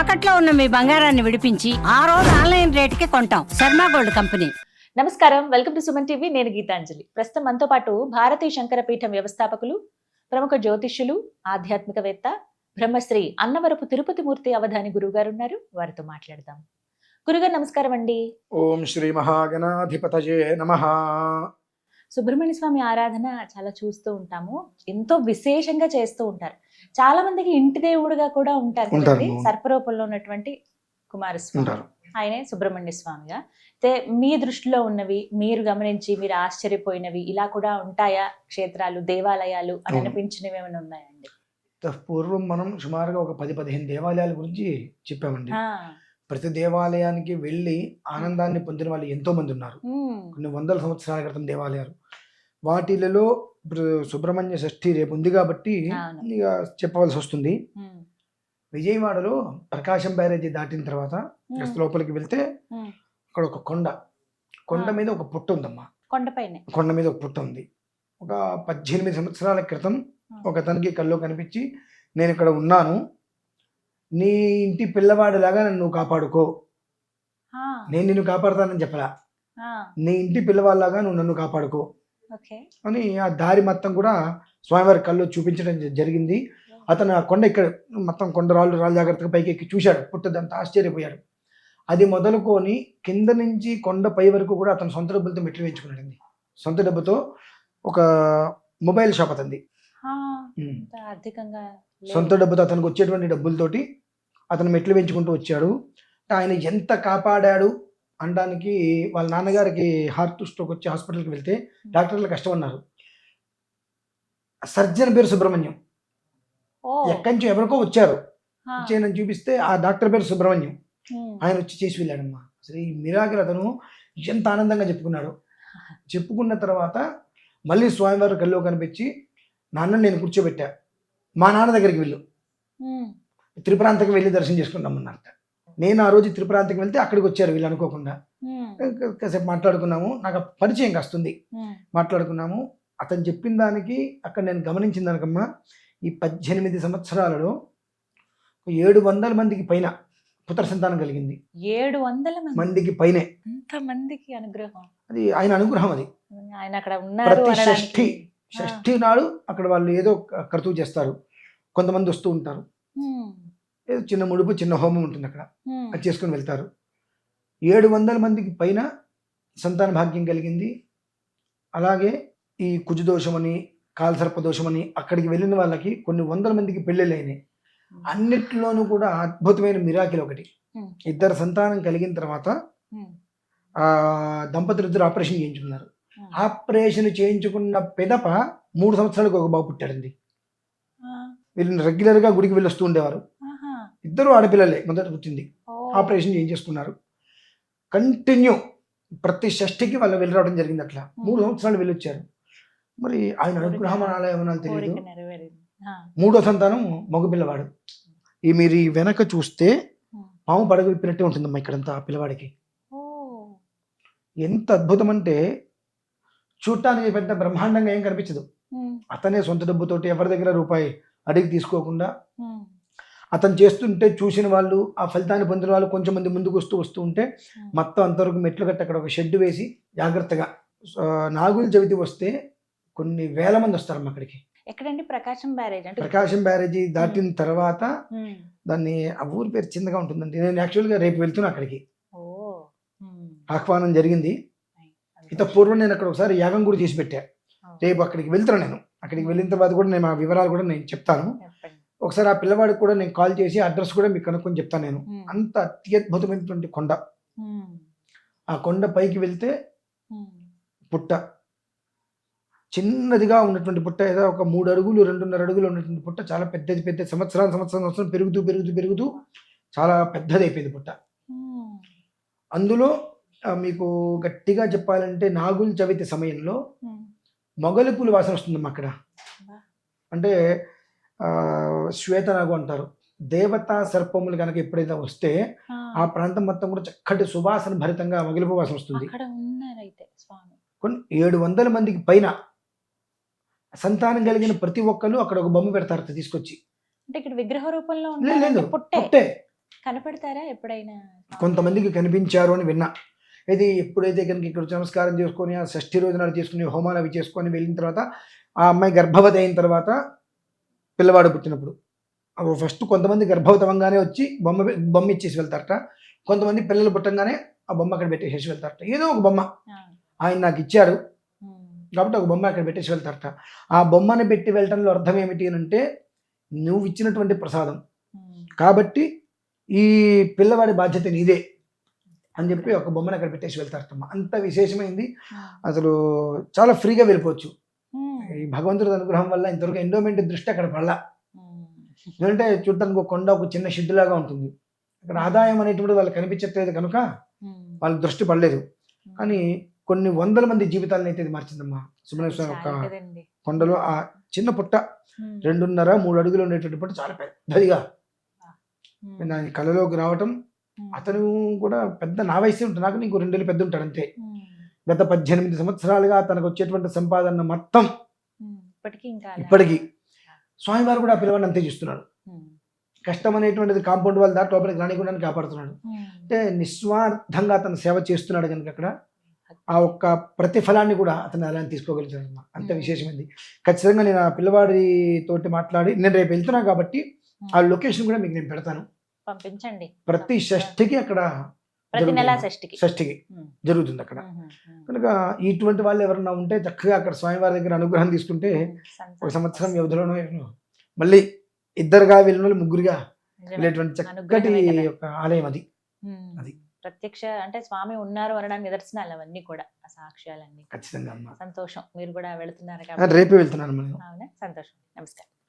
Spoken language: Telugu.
తాకట్లో ఉన్న మీ బంగారాన్ని విడిపించి ఆ రోజు ఆన్లైన్ రేటుకి కొంటాం. Sharma gold company. నమస్కారం. Welcome to Suman TV. నేను గీతాంజలి. ప్రస్తుతం మనతో పాటు భారతీయ శంకరపీఠం వ్యవస్థాపకులు ప్రముఖ జ్యోతిష్యులు ఆధ్యాత్మికవేత్త బ్రహ్మశ్రీ అన్నవరపు తిరుపతి మూర్తి అవధాని గురువు గారు ఉన్నారు వారితో మాట్లాడదాం. గురుగారు నమస్కారం అండి. ఓం శ్రీ మహాగణాధిపతయే నమ. సుబ్రహ్మణ్య స్వామి ఆరాధన చాలా చూస్తూ ఉంటాము. ఎంతో విశేషంగా చేస్తూ ఉంటారు. చాలా మందికి ఇంటి దేవుడుగా కూడా ఉంటారు సర్పరూపంలో ఉన్నటువంటి కుమారస్వామి. ఆయనే సుబ్రహ్మణ్య స్వామిగా. అయితే మీ దృష్టిలో ఉన్నవి మీరు గమనించి మీరు ఆశ్చర్యపోయినవి ఇలా కూడా ఉంటాయా? క్షేత్రాలు దేవాలయాలు అని. అనిపించినవి ఏమైనా ఉన్నాయండి? పూర్వం మనం సుమారుగా ఒక పది పదిహేను దేవాలయాల గురించి చెప్పామండి. ప్రతి దేవాలయానికి వెళ్ళి ఆనందాన్ని పొందిన వాళ్ళు ఎంతో మంది ఉన్నారు కొన్ని వందల సంవత్సరాల క్రితం దేవాలయాలు. వాటిలలో ఇప్పుడు సుబ్రహ్మణ్య షష్ఠి రేపు ఉంది కాబట్టి. ఇక చెప్పవలసి వస్తుంది. విజయవాడలో ప్రకాశం బ్యారేజీ దాటిన తర్వాత లోపలికి వెళ్తే. అక్కడ ఒక కొండ. కొండ. మీద ఒక పుట్ట ఉందమ్మా. కొండపైనే. కొండ మీద ఒక పుట్ట ఉంది. ఒక పద్దెనిమిది సంవత్సరాల క్రితం ఒక అతనికి కల్లో కనిపించి నేను ఇక్కడ ఉన్నాను. నీ ఇంటి పిల్లవాడిలాగా నన్ను కాపాడుకో. నేను నిన్ను కాపాడుతానని చెప్పలా. ఆ, నీ ఇంటి పిల్లవాళ్ళలాగా నువ్వు నన్ను కాపాడుకో. అని ఆ దారి మొత్తం కూడా స్వామివారి కళ్ళు చూపించడం జరిగింది. అతను ఆ కొండ ఇక్కడ మొత్తం కొండ రాళ్ళు రాళ్ళు జాగ్రత్తగా పైకి ఎక్కి చూశాడు. పుట్టదంతా ఆశ్చర్యపోయాడు. అది మొదలుకొని కింద నుంచి కొండ పై వరకు కూడా అతను సొంత డబ్బులతో మెట్లు వేయించుకున్నాడండి. సొంత డబ్బుతో ఒక మొబైల్ షాప్ అతంది. సొంత డబ్బుతో అతనికి వచ్చేటువంటి డబ్బులతోటి అతను మెట్లు పెంచుకుంటూ వచ్చాడు. ఆయన ఎంత కాపాడాడు అనడానికి వాళ్ళ నాన్నగారికి హార్ట్ స్ట్రోక్ వచ్చి హాస్పిటల్కి వెళ్తే డాక్టర్లు కష్టం అన్నారు సర్జన్ పేరు సుబ్రహ్మణ్యం. ఎక్కడి నుంచి ఎవరికో వచ్చారు. ఆ, వచ్చి ఆయన చూపిస్తే ఆ డాక్టర్ పేరు సుబ్రహ్మణ్యం. ఆయన వచ్చి చేసి వెళ్ళాడమ్మా. అసలు ఈ మిరాకిల్ అతను ఎంత ఆనందంగా చెప్పుకున్నాడు. చెప్పుకున్న తర్వాత మళ్ళీ స్వామివారి కల్లో కనిపించి నాన్న నేను కూర్చోబెట్టా. మా నాన్న దగ్గరికి వెళ్ళు. త్రిపురాంతకి వెళ్ళి దర్శనం చేసుకుంటామన్నట్ట నేను ఆ రోజు త్రిపురాంతకి వెళ్తే అక్కడికి వచ్చారు వీళ్ళు అనుకోకుండా. కాసేపు మాట్లాడుకున్నాము. నాకు పరిచయం కాస్తుంది. మాట్లాడుకున్నాము. అతను చెప్పిన దానికి అక్కడ నేను గమనించిన దానికమ్మా ఈ పద్దెనిమిది సంవత్సరాలలో ఏడు వందల మందికి పైన పుత్ర సంతానం కలిగింది. ఏడు వందల మంది? మందికి పైనే. మందికి అనుగ్రహం? అది ఆయన అనుగ్రహం అది. ఆయన అక్కడ ఉన్నారు ప్రతి. షష్ఠి షష్ఠి నాడు అక్కడ వాళ్ళు ఏదో క్రతువు చేస్తారు. కొంతమంది వస్తూ ఉంటారు. ఏదో చిన్న ముడుపు చిన్న హోమం ఉంటుంది అక్కడ. అది చేసుకొని వెళ్తారు. ఏడు వందల మందికి పైన సంతాన భాగ్యం కలిగింది. అలాగే ఈ కుజుదోషమని కాలసర్ప దోషమని అక్కడికి వెళ్ళిన వాళ్ళకి కొన్ని వందల మందికి పెళ్ళిళ్ళు అయినాయి. అన్నిట్లోనూ కూడా అద్భుతమైన మిరాకిల్ ఒకటి. ఇద్దరు సంతానం కలిగిన తర్వాత ఆ దంపతులు ఇద్దరు ఆపరేషన్ చేయించుకున్నారు. ఆపరేషన్ చేయించుకున్న పెదప మూడు సంవత్సరాలకు ఒక బాబు పుట్టాడండి. ఆ, వీళ్ళు రెగ్యులర్గా గుడికి వెళ్ళి వస్తూ ఉండేవారు ఇద్దరు ఆడపిల్లలే మొదట పుట్టింది. ఆపరేషన్ చేయించేసుకున్నారు కంటిన్యూ ప్రతి షష్ఠికి వాళ్ళు వెళ్ళి రావడం జరిగింది అట్లా. మూడు సంవత్సరాలు వెళ్ళొచ్చారు మరి ఆయన అనుగ్రహం అనాలో ఏమనాలో తెలియదు మూడో సంతానం మగపిల్లవాడు. ఈ మీరు ఈ వెనక చూస్తే. పాము పడగ విప్పినట్టే ఉంటుందమ్మా ఇక్కడంతా ఆ పిల్లవాడికి. ఎంత అద్భుతం అంటే చూడటానికి పెద్ద బ్రహ్మాండంగా ఏం కనిపించదు. అతనే సొంత డబ్బుతోటి ఎవరి దగ్గర రూపాయి అడిగి తీసుకోకుండా అతను చేస్తుంటే చూసిన వాళ్ళు ఆ ఫలితాన్ని పొందిన వాళ్ళు కొంచెం మంది ముందుకు వస్తూ వస్తూ ఉంటే. మొత్తం అంతవరకు మెట్లు కట్టి అక్కడ ఒక షెడ్ వేసి జాగ్రత్తగా నాగుల చవితి వస్తే కొన్ని వేల మంది వస్తారమ్మ అక్కడికి. ఎక్కడండి? ప్రకాశం బ్యారేజ్ అంటే ప్రకాశం బ్యారేజీ దాటిన తర్వాత దాన్ని ఆ ఊరి పేరు చిన్నగా ఉంటుందండి. నేను యాక్చువల్గా రేపు వెళ్తున్నా అక్కడికి. ఆహ్వానం జరిగింది. ఇంత పూర్వం నేను అక్కడ ఒకసారి యాగం కూడా చేసి పెట్టా. రేపు అక్కడికి వెళ్తున్నా నేను. అక్కడికి వెళ్ళిన తర్వాత కూడా నేను ఆ వివరాలు కూడా నేను చెప్తాను. ఒకసారి ఆ పిల్లవాడికి కూడా నేను కాల్ చేసి అడ్రస్ కూడా మీకు కనుక్కొని చెప్తాను నేను. అంత అత్యద్భుతమైనటువంటి కొండ. ఆ కొండ పైకి వెళ్తే పుట్ట. చిన్నదిగా ఉన్నటువంటి పుట్ట ఏదో ఒక మూడు అడుగులు రెండున్నర అడుగులు ఉన్నటువంటి పుట్ట చాలా పెద్దది పెద్ద సంవత్సరాలు సంవత్సరం సంవత్సరం పెరుగుతూ పెరుగుతూ పెరుగుతూ చాలా పెద్దది అయిపోయింది పుట్ట అందులో మీకు గట్టిగా చెప్పాలంటే నాగుల చవితి సమయంలో. మొగలి పూలు వాసన వస్తుందమ్మా అక్కడ. అంటే శ్వేతనాగు అంటారు. దేవతా సర్పములు కనుక ఎప్పుడైతే వస్తే ఆ, ప్రాంతం మొత్తం కూడా చక్కటి సువాసన భరితంగా మొగలిపు వాసన వస్తుంది. కొన్ని ఏడు వందల మందికి పైన సంతానం కలిగిన ప్రతి ఒక్కరు అక్కడ ఒక బొమ్మ పెడతారు తీసుకొచ్చి. అంటే ఇక్కడ విగ్రహ రూపంలో లేదు పుట్టే. కనపడతారా ఎప్పుడైనా? కొంతమందికి కనిపించారు అని విన్నా. ఇది ఎప్పుడైతే కనుక ఇక్కడ నమస్కారం చేసుకొని ఆ షష్ఠి రోజు నాడు చేసుకుని హోమాలు అవి చేసుకొని వెళ్ళిన తర్వాత ఆ అమ్మాయి గర్భవతి అయిన తర్వాత పిల్లవాడు పుట్టినప్పుడు. ఫస్ట్ కొంతమంది గర్భవతి అవ్వగానే వచ్చి బొమ్మ బొమ్మ ఇచ్చేసి వెళ్తారట. కొంతమంది పిల్లలు పుట్టంగానే ఆ బొమ్మ అక్కడ పెట్టేసి వెళ్తారట. ఏదో ఒక బొమ్మ ఆయన నాకు ఇచ్చారు. ఉమ్, కాబట్టి ఒక బొమ్మ అక్కడ పెట్టేసి వెళ్తారట. ఆ బొమ్మని పెట్టి వెళ్ళటంలో అర్థం ఏమిటి అని అంటే నువ్వు ఇచ్చినటువంటి ప్రసాదం. కాబట్టి ఈ పిల్లవాడి బాధ్యత నీదే. అని చెప్పి ఒక బొమ్మను అక్కడ పెట్టేసి వెళ్తారటమ్మ. అంత విశేషమైంది. అసలు చాలా ఫ్రీగా వెళ్ళిపోవచ్చు. ఈ భగవంతుడి అనుగ్రహం వల్ల ఇంతవరకు ఎండోమెంట్ దృష్టి అక్కడ పడలా. ఎందుకంటే చూడటానికి ఒక కొండ ఒక చిన్న షెడ్ లాగా ఉంటుంది. అక్కడ ఆదాయం అనేటువంటి వాళ్ళకి కనిపించట్లేదు కనుక వాళ్ళ దృష్టి పడలేదు. కానీ కొన్ని వందల మంది జీవితాలను అయితే ఇది మార్చిందమ్మా. సుబ్రహ్మణ్య ఒక. కొండలో ఆ చిన్న పుట్ట రెండున్నర మూడు అడుగులు ఉండేటువంటి పుట్ట చాలా పెద్దదిగా. ఉమ్, నా కళలోకి రావటం అతను కూడా పెద్ద నా వయసే ఉంటుంది. నాకు నీకు రెండేళ్ళు పెద్ద ఉంటాడు అంతే. గత పద్దెనిమిది సంవత్సరాలుగా తనకు వచ్చేటువంటి సంపాదన మొత్తం ఇప్పటికీ ఇంకా స్వామివారు కూడా ఆ పిల్లవాడిని అంతే చూస్తున్నాడు. కష్టం అనేటువంటిది కాంపౌండ్ వాళ్ళ దాటి లోపలికి రానికుండా కాపాడుతున్నాడు. అంటే నిస్వార్థంగా అతను సేవ చేస్తున్నాడు కనుక అక్కడ ఆ ఒక్క ప్రతిఫలాన్ని కూడా అతను అలా తీసుకోగలుగుతాడు అన్నమాట. అంత. విశేషమైంది. ఖచ్చితంగా నేను ఆ పిల్లవాడి తోటి మాట్లాడి నేను రేపు వెళ్తున్నా కాబట్టి ఆ లొకేషన్ కూడా మీకు నేను పెడతాను. పంపించండి. ప్రతి షష్ఠికి అక్కడ ప్రతి నెల. షష్ఠికి. షష్ఠికి జరుగుతుంది అక్కడ. కనుక ఇటువంటి వాళ్ళు ఎవరన్నా ఉంటే చక్కగా అక్కడ స్వామివారి దగ్గర అనుగ్రహం తీసుకుంటే. ఒక సంవత్సరం వ్యవధిలోనో మళ్ళీ ఇద్దరుగా వెళ్ళిన వాళ్ళు ముగ్గురుగా. వెళ్ళేటువంటి చక్కటి. ఒక ఆలయం అది. అది. ప్రత్యక్ష అంటే స్వామి ఉన్నారు అనడానికి నిదర్శనాలు అవన్నీ కూడా ఆ సాక్ష్యాలన్నీ. ఖచ్చితంగా సంతోషం. మీరు కూడా వెళుతున్నారు రేపే వెళ్తున్నాను సంతోషం. నమస్కారం.